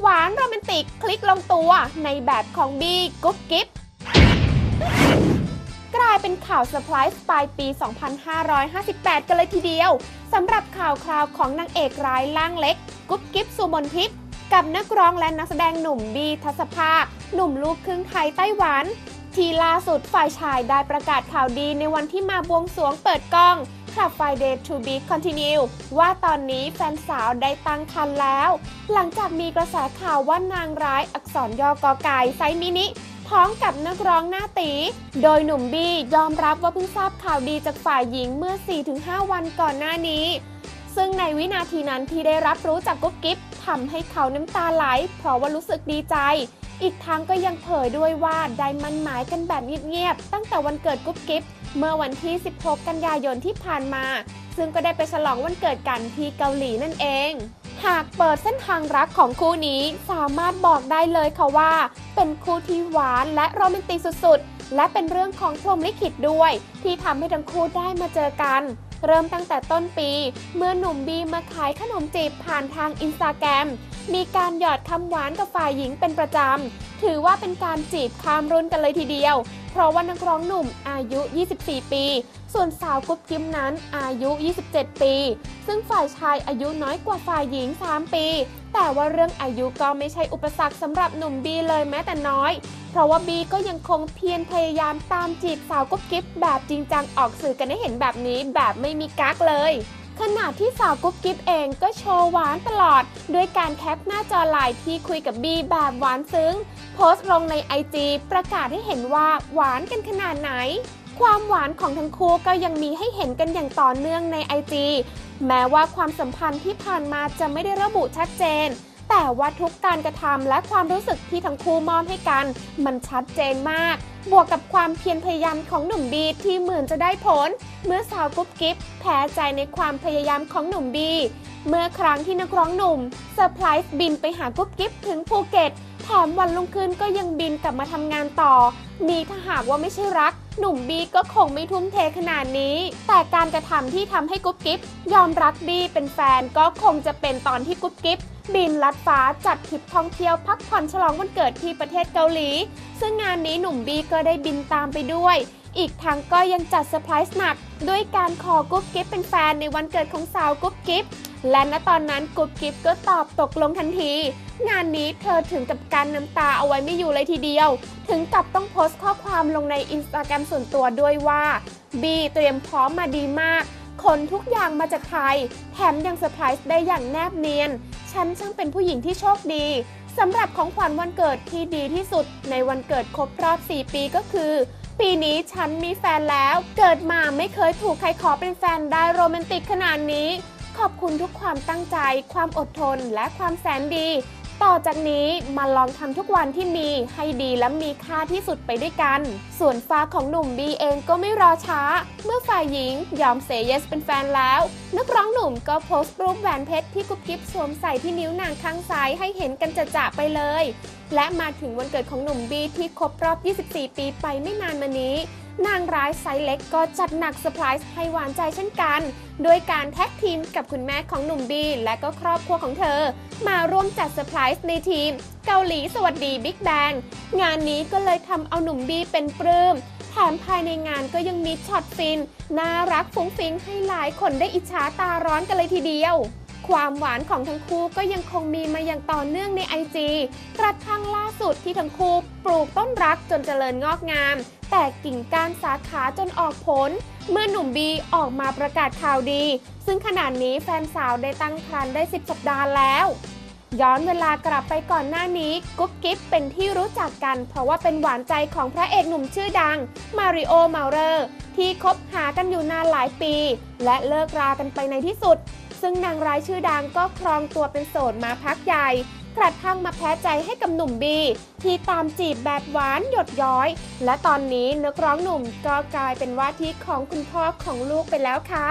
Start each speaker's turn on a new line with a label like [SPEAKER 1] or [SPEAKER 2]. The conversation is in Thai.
[SPEAKER 1] หวานโรแมนติกคลิกลงตัวในแบบของบีกุ๊บกิ๊บกลายเป็นข่าวเซอร์ไพรส์ปลายปี 2558 กันเลยทีเดียวสำหรับข่าวคราวของนางเอกร้ายล่างเล็ก กุ๊บกิ๊บสุมนทิพย์กับนักร้องและนักแสดงหนุ่มบีทัศภาคหนุ่มลูกครึ่งไทยไต้หวัน ที่ล่าสุดฝ่ายชายได้ประกาศข่าวดีในวันที่มาบวงสรวงเปิดกล้อง ขับ Friday to be continue ว่าตอนนี้แฟนสาวได้ตั้งครรภ์แล้ว หลังจากมีกระแสข่าวว่านางร้ายอักษรย่อกอไก่ไซมินิท้องกับนักร้องหน้าตี โดยหนุ่มบี้ยอมรับว่าเพิ่งทราบข่าวดีจากฝ่ายหญิงเมื่อ 4-5 วันก่อนหน้านี้ ซึ่งในวินาทีนั้นที่ได้รับรู้จากกุ๊บกิ๊บทำให้เขาน้ำตาไหล เพราะว่ารู้สึกดีใจ อีกทั้งก็ยังเผยด้วยว่าได้มันหมายกันแบบเงียบๆตั้งแต่วันเกิดกุ๊บกิ๊บ เมื่อวันที่ 16 กันยายนที่ผ่านมา ซึ่งก็ได้ไปฉลองวันเกิดกันที่เกาหลีนั่นเอง หากเปิดเส้นทางรักของคู่นี้สามารถบอกได้เลยค่ะว่า เป็นคู่ที่หวานและโรแมนติกสุดๆ และเป็นเรื่องของพรหมลิขิตด้วย ที่ทำให้ทั้งคู่ได้มาเจอกัน เริ่มตั้งแต่ต้นปี เมื่อหนุ่มบีมาขายขนมจีบผ่านทางอินสตาแกรมมีการหยอดคำหวานกับฝ่ายหญิงเป็นประจำ ถือว่าเป็นการจีบข้ามรุ่นกันเลยทีเดียว เพราะว่านักร้องหนุ่มอายุ 24 ปี ส่วนสาวกุ๊บกิ๊มนั้นอายุ 27 ปี ซึ่งฝ่ายชายอายุน้อยกว่าฝ่ายหญิง 3 ปี แต่ว่าเรื่องอายุก็ไม่ใช่อุปสรรคสำหรับหนุ่มบีเลยแม้แต่น้อย เพราะว่าบีก็ยังคงเพียรพยายามตามจีบสาวกุ๊บกิ๊บแบบจริงจังออกสื่อกันให้เห็นแบบนี้แบบไม่มีกั๊กเลยขณะที่สาวกุ๊บกิ๊บเองก็โชว์หวานตลอด ด้วยการแคปหน้าจอไลน์ที่คุยกับบีแบบหวานซึ้ง โพสต์ลงใน IG ประกาศให้เห็นว่าหวานกันขนาดไหน ความหวานของทั้งคู่ก็ยังมีให้เห็นกันอย่างต่อเนื่องใน IG แม้ว่าความสัมพันธ์ที่ผ่านมาจะไม่ได้ระบุชัดเจน แต่ว่าทุกการกระทำและความรู้สึกที่ทั้งคู่มอบให้กัน มันชัดเจนมาก บวกกับความเพียรพยายามของหนุ่มบีที่เหมือนจะได้ผล เมื่อสาวกุ๊บกิ๊บแพ้ใจในความพยายามของหนุ่มบี เมื่อครั้งที่นักร้องหนุ่มเซอร์ไพรส์บินไปหากุ๊บกิ๊บถึงภูเก็ตแถมวันรุ่งขึ้นก็ยังบินกลับมาทำงานต่อ นี่ถ้าหากว่าไม่ใช่รัก หนุ่มบีก็คงไม่ทุ่มเทขนาดนี้ แต่การกระทำที่ทำให้กุ๊บกิ๊บยอมรักบีเป็นแฟนก็คงจะเป็นตอนที่กุ๊บกิ๊บ บินลัดฟ้าจัดทริปท่องเที่ยวพักผ่อนฉลองวันเกิดที่ประเทศเกาหลี ซึ่งงานนี้หนุ่มบีก็ได้บินตามไปด้วย อีกทั้งก็ยังจัดเซอร์ไพรส์หนัก ด้วยการขอกุ๊บกิ๊บเป็นแฟนในวันเกิดของสาวกุ๊บกิ๊บและณตอนนั้นกุ๊บกิ๊บก็ตอบตกลงทันที งานนี้เธอถึงกับการน้ำตาเอาไว้ไม่อยู่เลยทีเดียว ถึงกับต้องโพสต์ข้อความลงในอินสตาแกรมส่วนตัวด้วยว่าบีเตรียมพร้อมมาดีมากขนทุกอย่างมาจากไทย แถมยังเซอร์ไพรส์ได้อย่างแนบเนียน ฉันช่างเป็นผู้หญิงที่โชคดีสำหรับของขวัญวันเกิดที่ดีที่สุด ในวันเกิดครบรอบ 4 ปีก็คือ ปีนี้ฉันมีแฟนแล้ว เกิดมาไม่เคยถูกใครขอเป็นแฟนได้โรแมนติกขนาดนี้ ขอบคุณทุกความตั้งใจ ความอดทนและความแสนดี ต่อจากนี้มาลองทำทุกวันที่มีให้ดีและมีค่าที่สุดไปด้วยกัน ส่วนฟ้าของหนุ่มบีเองก็ไม่รอช้า เมื่อฝ่ายหญิงยอมเซเยสเป็นแฟนแล้ว นักร้องหนุ่มก็โพสต์รูปแหวนเพชรที่กุ๊บกิ๊บสวมใส่ที่นิ้วนางข้างซ้ายให้เห็นกันจะๆไปเลย และมาถึงวันเกิดของหนุ่มบีที่ครบรอบ 24 ปีไปไม่นานมานี้ นางร้ายไซส์เล็กก็จัดหนักเซอร์ไพรส์ให้หวานใจเช่นกัน โดยการแท็กทีมกับคุณแม่ของหนุ่มบีและก็ครอบครัวของเธอ มาร่วมจัดเซอร์ไพรส์ในทีม เกาหลีสวัสดีบิ๊กแบงงานนี้ก็เลยทำเอาหนุ่มบีเป็นปลื้มแถมภายในงานก็ยังมีช็อตฟิน น่ารักฟุ้งฟิ้งให้หลายคนได้อิจฉาตาร้อนกันเลยทีเดียว ความหวานของทั้งคู่ก็ยังคงมีมาอย่างต่อเนื่องในไอจีกระทั่งล่าสุดที่ทั้งคู่ปลูกต้นรักจนเจริญงอกงาม แต่กิ่งก้านสาขาจนออกผล เมื่อหนุ่มบีออกมาประกาศข่าวดี ซึ่งขณะนี้แฟนสาวได้ตั้งครรภ์ได้ 10 สัปดาห์แล้วย้อนเวลากลับไปก่อนหน้านี้กุ๊บกิ๊บเป็นที่รู้จักกัน เพราะว่าเป็นหวานใจของพระเอกหนุ่มชื่อดัง มาริโอ เมาเรอร์ ที่คบหากันอยู่นานหลายปี และเลิกรากันไปในที่สุด ซึ่งนางร้ายชื่อดังก็ครองตัวเป็นโสดมาพักใหญ่ กระทั่งมาแพ้ใจให้กับหนุ่มบี ที่ตามจีบแบบหวานหยดย้อย และตอนนี้นักร้องหนุ่มก็กลายเป็นว่าที่ของคุณพ่อของลูกไปแล้วค่ะ